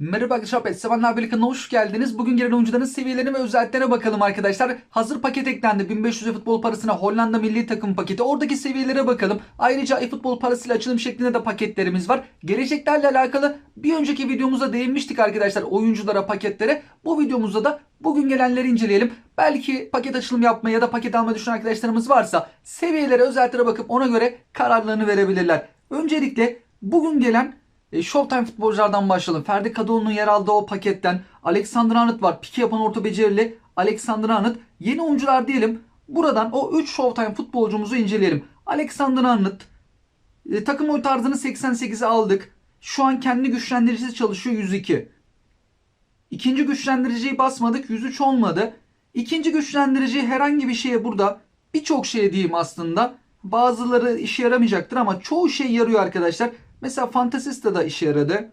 Merhaba arkadaşlar, Sevenler Birliği'ne hoş geldiniz. Bugün gelen oyuncuların seviyelerine ve özelliklerine bakalım arkadaşlar. Hazır paket eklendi. 1500 futbol parasına Hollanda milli takım paketi. Oradaki seviyelere bakalım. Ayrıca e-futbol parasıyla açılım şeklinde de paketlerimiz var. Geleceklerle alakalı bir önceki videomuzda değinmiştik arkadaşlar oyunculara, paketlere. Bu videomuzda da bugün gelenleri inceleyelim. Belki paket açılım yapmayı ya da paket almayı düşünen arkadaşlarımız varsa seviyelere, özelliklere bakıp ona göre kararlarını verebilirler. Öncelikle bugün gelen e, Showtime futbolculardan başlayalım. Ferdi Kadıoğlu'nun yer aldığı o paketten Alexander Arnold var. Pike yapan orta becerili Alexander Arnold. Yeni oyuncular diyelim. Buradan o 3 Showtime futbolcumuzu inceleyelim. Alexander Arnold. E, takım oy tarzını 88'e aldık. Şu an kendi güçlendiricisi çalışıyor 102. İkinci güçlendiriciyi basmadık 103 olmadı. İkinci güçlendirici herhangi bir şeye burada birçok şey diyeyim aslında. Bazıları işe yaramayacaktır ama çoğu şey yarıyor arkadaşlar. Mesela Fantasista da işe yaradı.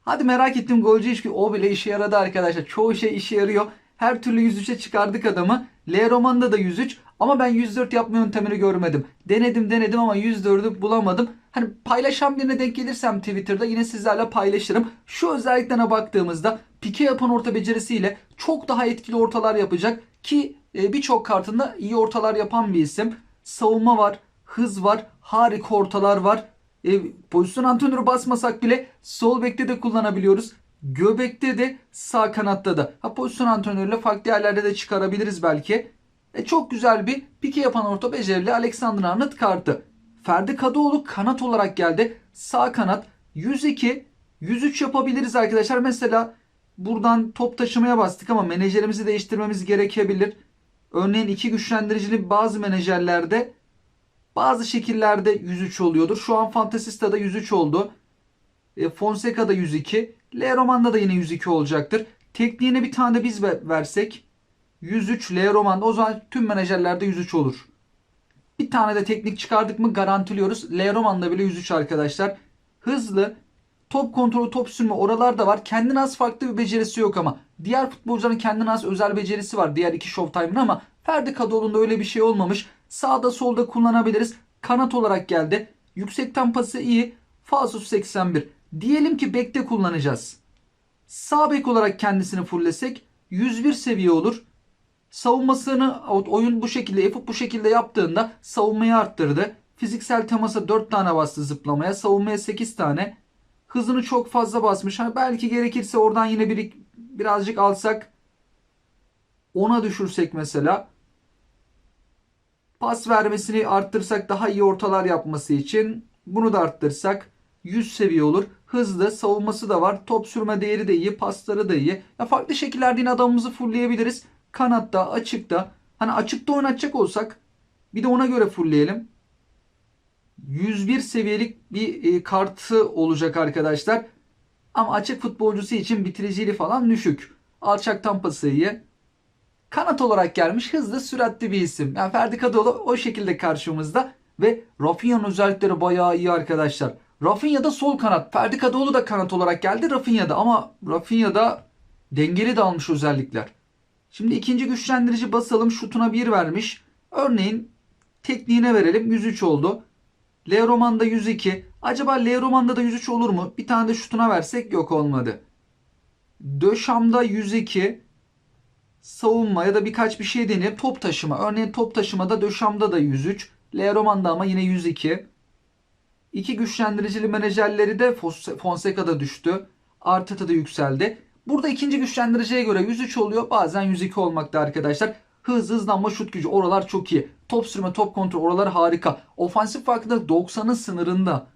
Hadi merak ettim golcü hiç o bile işe yaradı arkadaşlar. Çoğu şey işe yarıyor. Her türlü 103'e çıkardık adamı. L Roman'da da 103 ama ben 104 yapma yöntemini görmedim. Denedim denedim ama 104'ü bulamadım. Hani paylaşan birine denk gelirsem Twitter'da yine sizlerle paylaşırım. Şu özelliklerine baktığımızda pike yapan orta becerisiyle çok daha etkili ortalar yapacak ki e, birçok kartında iyi ortalar yapan bir isim. Savunma var, hız var, harika ortalar var. E, pozisyon antrenörü basmasak bile sol bekte de kullanabiliyoruz. Göbekte de sağ kanatta da. Ha pozisyon antrenörüyle farklı yerlerde de çıkarabiliriz belki. E, çok güzel bir pike yapan orta becerili Alexander Arnold kartı. Ferdi Kadıoğlu kanat olarak geldi. Sağ kanat 102 103 yapabiliriz arkadaşlar. Mesela buradan top taşımaya bastık ama menajerimizi değiştirmemiz gerekebilir. Örneğin iki güçlendiricili bazı menajerlerde bazı şekillerde 103 oluyordur. Şu an Fantasista'da 103 oldu. E, Fonseca'da 102. L Roman'da da yine 102 olacaktır. Tekniğine bir tane de biz versek 103 L Roman'da o zaman tüm menajerlerde 103 olur. Bir tane de teknik çıkardık mı garantiliyoruz. L Roman'da bile 103 arkadaşlar. Hızlı, top kontrolü, top sürme oralarda var. Kendine az farklı bir becerisi yok ama. Diğer futbolcuların kendine az özel becerisi var. Diğer iki Showtime'ın ama Ferdi Kadıoğlu'nda öyle bir şey olmamış. Sağda solda kullanabiliriz. Kanat olarak geldi. Yüksekten pası iyi. Falsos 81. Diyelim ki bekte kullanacağız. Sağ bek olarak kendisini fulllesek 101 seviye olur. Savunmasını oyun bu şekilde yapıp bu şekilde yaptığında savunmayı arttırdı. Fiziksel temasa 4 tane bastı zıplamaya. Savunmaya 8 tane. Hızını çok fazla basmış. Hani belki gerekirse oradan yine bir, birazcık alsak 10'a düşürsek mesela pas vermesini arttırsak daha iyi ortalar yapması için bunu da arttırsak 100 seviye olur. Hızlı, savunması da var. Top sürme değeri de iyi, pasları da iyi. Ya farklı şekillerde yine adamımızı fullleyebiliriz. Kanatta, açıkta. Hani açıkta oynatacak olsak bir de ona göre fullleyelim. 101 seviyelik bir e, kartı olacak arkadaşlar. Ama açık futbolcusu için bitiriciliği falan düşük. Alçaktan pası iyi. Kanat olarak gelmiş hızlı süratli bir isim. Yani Ferdi Kadıoğlu o şekilde karşımızda. Ve Rafinha'nın özellikleri bayağı iyi arkadaşlar. Rafinha da sol kanat. Ferdi Kadıoğlu da kanat olarak geldi Rafinha'da. Ama Rafinha'da dengeli de almış özellikler. Şimdi ikinci güçlendirici basalım. Şutuna 1 vermiş. Örneğin tekniğine verelim. 103 oldu. L Roman'da 102. Acaba L Roman'da da 103 olur mu? Bir tane de şutuna versek yok olmadı. Döşam'da 102 savunma ya da birkaç bir şey deneyip top taşıma. Örneğin top taşımada Döşam'da da 103. L Roman'da ama yine 102. İki güçlendiricili menajerleri de Fonseca'da düştü. Arteta da yükseldi. Burada ikinci güçlendiriciye göre 103 oluyor. Bazen 102 olmakta arkadaşlar. Hız, hızlanma, şut gücü oralar çok iyi. Top sürme, top kontrol oralar harika. Ofansif farkı da 90'ın sınırında.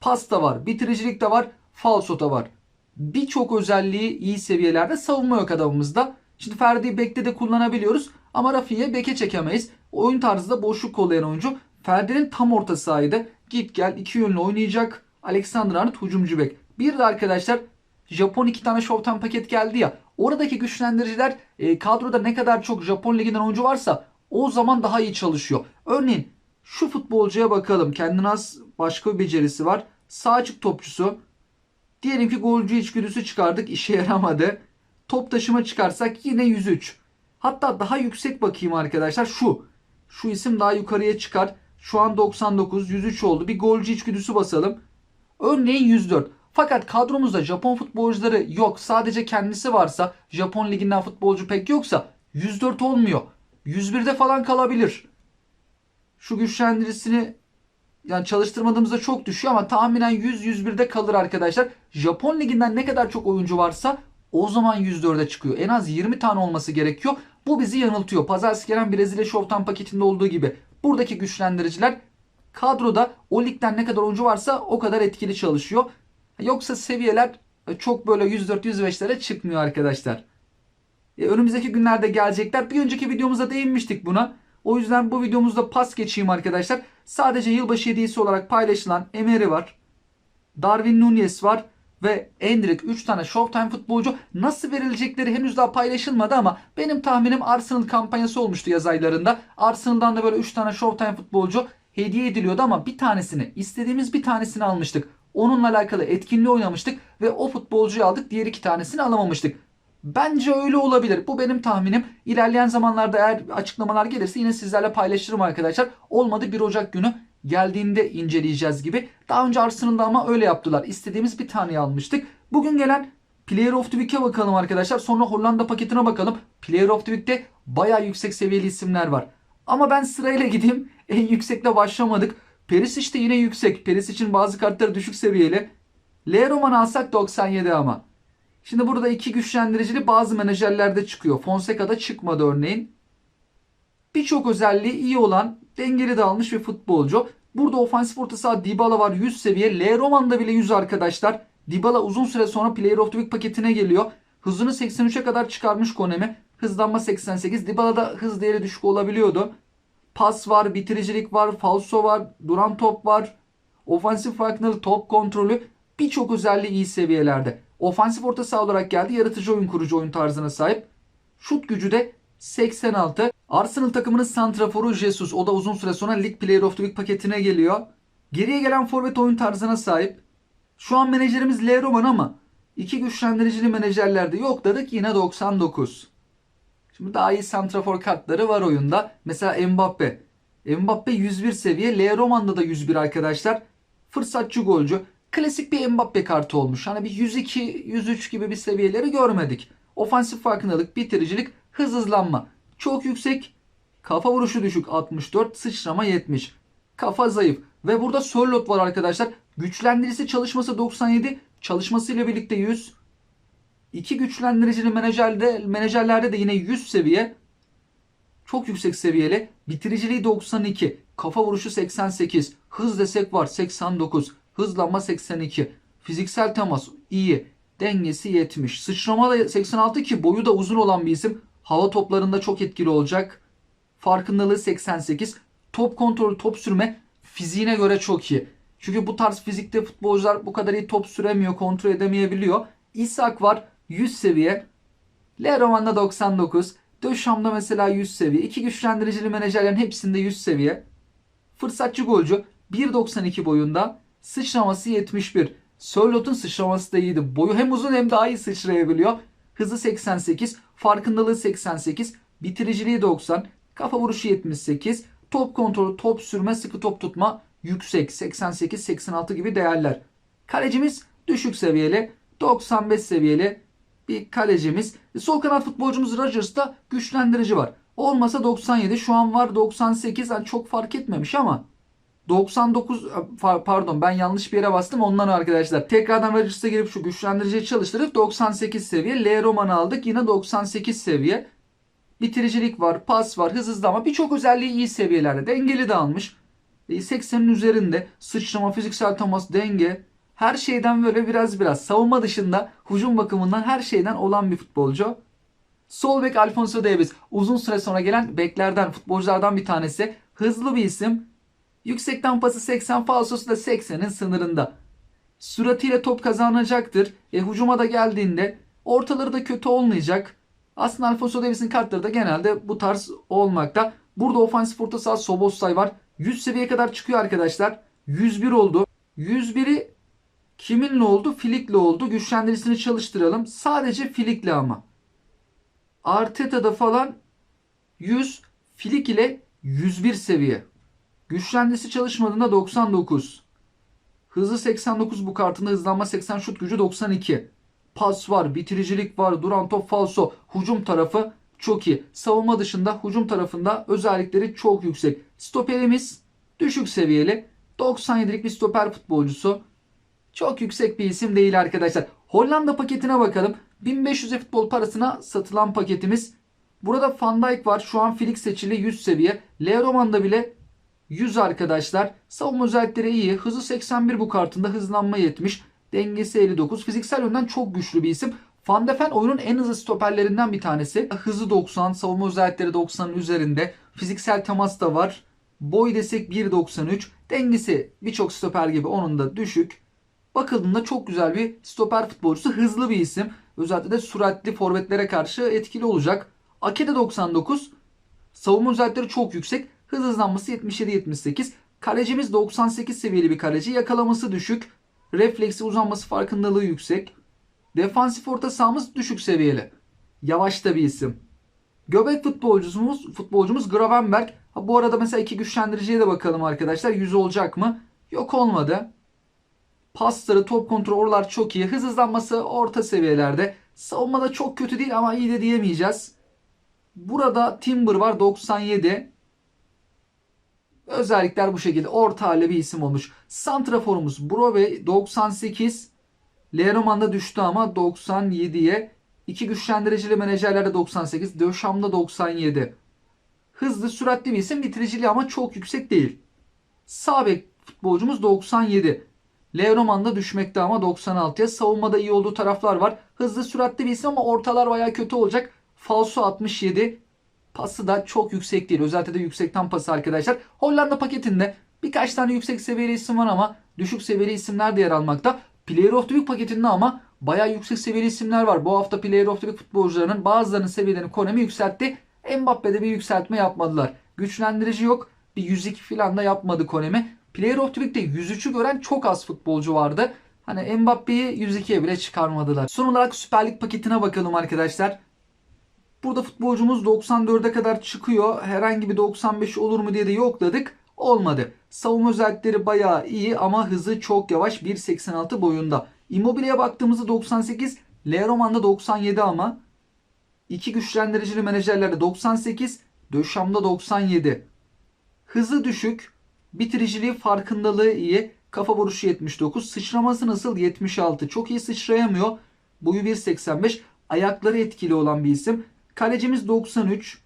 Pas da var, bitiricilik de var, falso da var. Birçok özelliği iyi seviyelerde savunma yok adamımızda. Şimdi Ferdi'yi bekte de kullanabiliyoruz. Ama Rafi'ye beke çekemeyiz. Oyun tarzı da boşluk kollayan oyuncu. Ferdi'nin tam orta sahaydı. Git gel iki yönlü oynayacak. Alexander Arnold hücumcu bek. Bir de arkadaşlar Japon iki tane Showtime paket geldi ya. Oradaki güçlendiriciler e, kadroda ne kadar çok Japon liginden oyuncu varsa o zaman daha iyi çalışıyor. Örneğin şu futbolcuya bakalım. Kendine az başka bir becerisi var. Sağ açık topçusu. Diyelim ki golcü içgüdüsü çıkardık. işe yaramadı. Top taşıma çıkarsak yine 103. Hatta daha yüksek bakayım arkadaşlar. Şu. Şu isim daha yukarıya çıkar. Şu an 99, 103 oldu. Bir golcü içgüdüsü basalım. Örneğin 104. Fakat kadromuzda Japon futbolcuları yok. Sadece kendisi varsa Japon liginden futbolcu pek yoksa 104 olmuyor. 101'de falan kalabilir. Şu güçlendiricisini yani çalıştırmadığımızda çok düşüyor ama tahminen 100-101'de kalır arkadaşlar. Japon liginden ne kadar çok oyuncu varsa o zaman 104'e çıkıyor. En az 20 tane olması gerekiyor. Bu bizi yanıltıyor. Pazartesi gelen Brezilya Showtime paketinde olduğu gibi. Buradaki güçlendiriciler kadroda o ligden ne kadar oyuncu varsa o kadar etkili çalışıyor. Yoksa seviyeler çok böyle 104-105'lere çıkmıyor arkadaşlar. E, önümüzdeki günlerde gelecekler. Bir önceki videomuzda değinmiştik buna. O yüzden bu videomuzda pas geçeyim arkadaşlar. Sadece yılbaşı hediyesi olarak paylaşılan Emery var. Darwin Nunez var ve Endrick 3 tane Showtime futbolcu nasıl verilecekleri henüz daha paylaşılmadı ama benim tahminim Arsenal kampanyası olmuştu yaz aylarında. Arsenal'dan da böyle 3 tane Showtime futbolcu hediye ediliyordu ama bir tanesini istediğimiz bir tanesini almıştık. Onunla alakalı etkinliği oynamıştık ve o futbolcuyu aldık diğer iki tanesini alamamıştık. Bence öyle olabilir. Bu benim tahminim. İlerleyen zamanlarda eğer açıklamalar gelirse yine sizlerle paylaşırım arkadaşlar. Olmadı 1 Ocak günü geldiğinde inceleyeceğiz gibi. Daha önce Arsenal'da ama öyle yaptılar. İstediğimiz bir taneyi almıştık. Bugün gelen Player of the Week'e bakalım arkadaşlar. Sonra Hollanda paketine bakalım. Player of the Week'te bayağı yüksek seviyeli isimler var. Ama ben sırayla gideyim. En yüksekle başlamadık. Perisic de yine yüksek. Perisic'in bazı kartları düşük seviyeli. L Roman alsak 97 ama. Şimdi burada iki güçlendiricili bazı menajerlerde çıkıyor. Fonseca'da çıkmadı örneğin. Birçok özelliği iyi olan dengeli dağılmış bir futbolcu. Burada ofansif orta saha Dybala var 100 seviye. L Roman'da bile 100 arkadaşlar. Dybala uzun süre sonra Player of the Week paketine geliyor. Hızını 83'e kadar çıkarmış Konemi. Hızlanma 88. Dybala'da hız değeri düşük olabiliyordu. Pas var, bitiricilik var, falso var, duran top var. Ofansif farkındalık, top kontrolü birçok özelliği iyi seviyelerde. Ofansif orta saha olarak geldi. Yaratıcı oyun kurucu oyun tarzına sahip. Şut gücü de 86. Arsenal takımının santraforu Jesus. O da uzun süre sonra League Player of the Week paketine geliyor. Geriye gelen forvet oyun tarzına sahip. Şu an menajerimiz L Roman ama iki güçlendiricili menajerlerde yok dedik yine 99. Şimdi daha iyi santrafor kartları var oyunda. Mesela Mbappe. Mbappe 101 seviye. L Roman'da da 101 arkadaşlar. Fırsatçı golcü. Klasik bir Mbappe kartı olmuş. Hani bir 102, 103 gibi bir seviyeleri görmedik. Ofansif farkındalık, bitiricilik, hız hızlanma. Çok yüksek. Kafa vuruşu düşük 64, sıçrama 70. Kafa zayıf. Ve burada Sörlot var arkadaşlar. Güçlendirisi çalışması 97, çalışmasıyla birlikte 100. İki güçlendiricili menajerde, menajerlerde de yine 100 seviye. Çok yüksek seviyeli. Bitiriciliği 92. Kafa vuruşu 88. Hız desek var 89. Hızlanma 82. Fiziksel temas iyi. Dengesi 70. Sıçrama da 86 ki boyu da uzun olan bir isim. Hava toplarında çok etkili olacak. Farkındalığı 88. Top kontrolü, top sürme fiziğine göre çok iyi. Çünkü bu tarz fizikte futbolcular bu kadar iyi top süremiyor, kontrol edemeyebiliyor. İshak var 100 seviye. Le Roman'da 99. Döşam'da mesela 100 seviye. İki güçlendiricili menajerlerin hepsinde 100 seviye. Fırsatçı golcü 1.92 boyunda. Sıçraması 71. Sörlot'un sıçraması da iyiydi. Boyu hem uzun hem daha iyi sıçrayabiliyor. Hızı 88. Farkındalığı 88. Bitiriciliği 90. Kafa vuruşu 78. Top kontrolü, top sürme, sıkı top tutma yüksek. 88-86 gibi değerler. Kalecimiz düşük seviyeli. 95 seviyeli bir kalecimiz. Sol kanat futbolcumuz Rodgers'ta güçlendirici var. Olmasa 97 şu an var 98 yani çok fark etmemiş ama 99 pardon ben yanlış bir yere bastım ondan arkadaşlar. Tekrardan Rodgers'a girip şu güçlendiriciyi çalıştırıp 98 seviye. L Roman'ı aldık yine 98 seviye. Bitiricilik var, pas var, hız hızlama birçok özelliği iyi seviyelerde. Dengeli de almış. 80'in üzerinde sıçrama, fiziksel temas, denge, her şeyden böyle biraz biraz savunma dışında hücum bakımından her şeyden olan bir futbolcu. Sol bek Alfonso Davies uzun süre sonra gelen beklerden futbolculardan bir tanesi. Hızlı bir isim. Yüksekten pası 80 falsosu da 80'in sınırında. Süratiyle top kazanacaktır. E, hücuma da geldiğinde ortaları da kötü olmayacak. Aslında Alfonso Davies'in kartları da genelde bu tarz olmakta. Burada ofansif orta saha Soboslay var. 100 seviyeye kadar çıkıyor arkadaşlar. 101 oldu. 101'i Kiminle oldu? Filik'le oldu. Güçlendiricisini çalıştıralım. Sadece Filik'le ama. Arteta'da falan 100, Filik ile 101 seviye. Güçlendirisi çalışmadığında 99. Hızı 89 bu kartında hızlanma 80 şut gücü 92. Pas var, bitiricilik var, duran top falso. Hucum tarafı çok iyi. Savunma dışında hücum tarafında özellikleri çok yüksek. Stoperimiz düşük seviyeli. 97'lik bir stoper futbolcusu. Çok yüksek bir isim değil arkadaşlar. Hollanda paketine bakalım. 1500 futbol parasına satılan paketimiz. Burada Van Dijk var. Şu an Felix seçili 100 seviye. Leo Roman'da bile 100 arkadaşlar. Savunma özellikleri iyi. Hızı 81 bu kartında. Hızlanma 70. Dengesi 59. Fiziksel yönden çok güçlü bir isim. Van oyunun en hızlı stoperlerinden bir tanesi. Hızı 90, savunma özellikleri 90'ın üzerinde. Fiziksel temas da var. Boy desek 1.93. Dengesi birçok stoper gibi onun da düşük. Bakıldığında çok güzel bir stoper futbolcusu. Hızlı bir isim. Özellikle de süratli forvetlere karşı etkili olacak. Ake'de 99. Savunma özellikleri çok yüksek. Hız hızlanması 77-78. Kalecimiz 98 seviyeli bir kaleci. Yakalaması düşük. Refleksi uzanması farkındalığı yüksek. Defansif orta sahamız düşük seviyeli. Yavaş da bir isim. Göbek futbolcumuz futbolcumuz Gravenberg. Ha, bu arada mesela iki güçlendiriciye de bakalım arkadaşlar. Yüz olacak mı? Yok olmadı. Pasları, top kontrolü oralar çok iyi. Hız hızlanması orta seviyelerde. Savunmada çok kötü değil ama iyi de diyemeyeceğiz. Burada Timber var 97. Özellikler bu şekilde. Orta halli bir isim olmuş. Santraforumuz Brove 98. Leroman'da düştü ama 97'ye. İki güçlendiricili menajerlerde 98. Döşam'da 97. Hızlı, süratli bir isim. Bitiriciliği ama çok yüksek değil. Sağ futbolcumuz 97. Leroman'da düşmekte ama 96'ya. Savunmada iyi olduğu taraflar var. Hızlı, süratli bir isim ama ortalar baya kötü olacak. Falso 67. Pası da çok yüksek değil. Özellikle de yüksekten pası arkadaşlar. Hollanda paketinde birkaç tane yüksek seviyeli isim var ama düşük seviyeli isimler de yer almakta. Player of the Week paketinde ama bayağı yüksek seviyeli isimler var. Bu hafta Player of the Week futbolcularının bazılarının seviyelerini Konami yükseltti. Mbappe'de bir yükseltme yapmadılar. Güçlendirici yok. Bir 102 falan da yapmadı Konami. Player of the Week'te 103'ü gören çok az futbolcu vardı. Hani Mbappe'yi 102'ye bile çıkarmadılar. Son olarak Süper Lig paketine bakalım arkadaşlar. Burada futbolcumuz 94'e kadar çıkıyor. Herhangi bir 95 olur mu diye de yokladık. Olmadı. Savunma özellikleri bayağı iyi ama hızı çok yavaş. 1.86 boyunda. Immobile'ye baktığımızda 98. Leroman'da 97 ama. İki güçlendiricili menajerlerde 98. Döşam'da 97. Hızı düşük. Bitiriciliği farkındalığı iyi. Kafa vuruşu 79. Sıçraması nasıl? 76. Çok iyi sıçrayamıyor. Boyu 1.85. Ayakları etkili olan bir isim. Kalecimiz 93.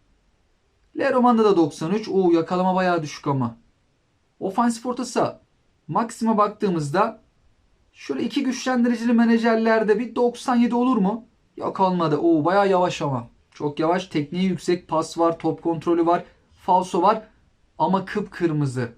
Leroman'da da 93. Oo yakalama bayağı düşük ama. Ofansif orta saha. Baktığımızda şöyle iki güçlendiricili menajerlerde bir 97 olur mu? Yok olmadı. Oo bayağı yavaş ama. Çok yavaş. Tekniği yüksek. Pas var. Top kontrolü var. Falso var. Ama kıpkırmızı.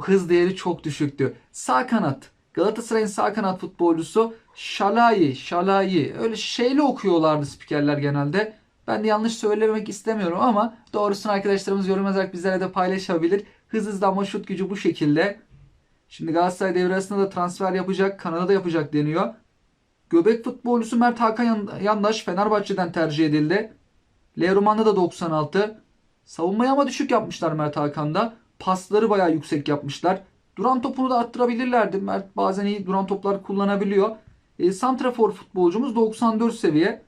Hız değeri çok düşüktü. Sağ kanat. Galatasaray'ın sağ kanat futbolcusu Şalayi, Şalayi. Öyle şeyli okuyorlardı spikerler genelde. Ben de yanlış söylemek istemiyorum ama doğrusunu arkadaşlarımız yorum yazarak bizlere de paylaşabilir. Hız hızlanma şut gücü bu şekilde. Şimdi Galatasaray devre arasında da transfer yapacak. Kanada'da yapacak deniyor. Göbek futbolcusu Mert Hakan Yandaş Fenerbahçe'den tercih edildi. Leroman'da da 96. Savunmayı ama düşük yapmışlar Mert Hakan'da. Pasları bayağı yüksek yapmışlar. Duran topunu da arttırabilirlerdi. Mert bazen iyi duran toplar kullanabiliyor. E, Santrafor futbolcumuz 94 seviye.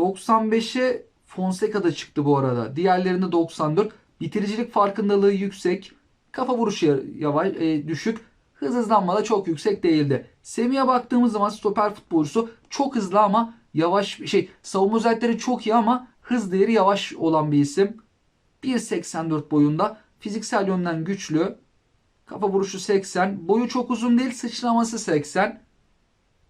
95'e Fonseca'da çıktı bu arada. Diğerlerinde 94. Bitiricilik farkındalığı yüksek. Kafa vuruşu yavaş, e, düşük. Hız hızlanmada çok yüksek değildi. Semih'e baktığımız zaman stoper futbolcusu çok hızlı ama yavaş şey savunma özellikleri çok iyi ama hız değeri yavaş olan bir isim. 1.84 boyunda. Fiziksel yönden güçlü. Kafa vuruşu 80. Boyu çok uzun değil. Sıçraması 80.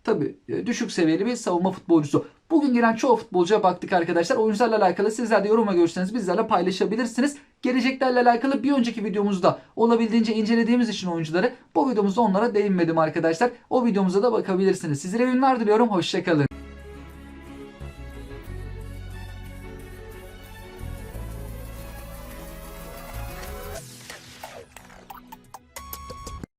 Tabi düşük seviyeli bir savunma futbolcusu. Bugün giren çoğu futbolcuya baktık arkadaşlar. Oyuncularla alakalı sizler de yoruma görüşlerinizi bizlerle paylaşabilirsiniz. Geleceklerle alakalı bir önceki videomuzda olabildiğince incelediğimiz için oyuncuları bu videomuzda onlara değinmedim arkadaşlar. O videomuza da bakabilirsiniz. Sizlere günler diliyorum. Hoşçakalın.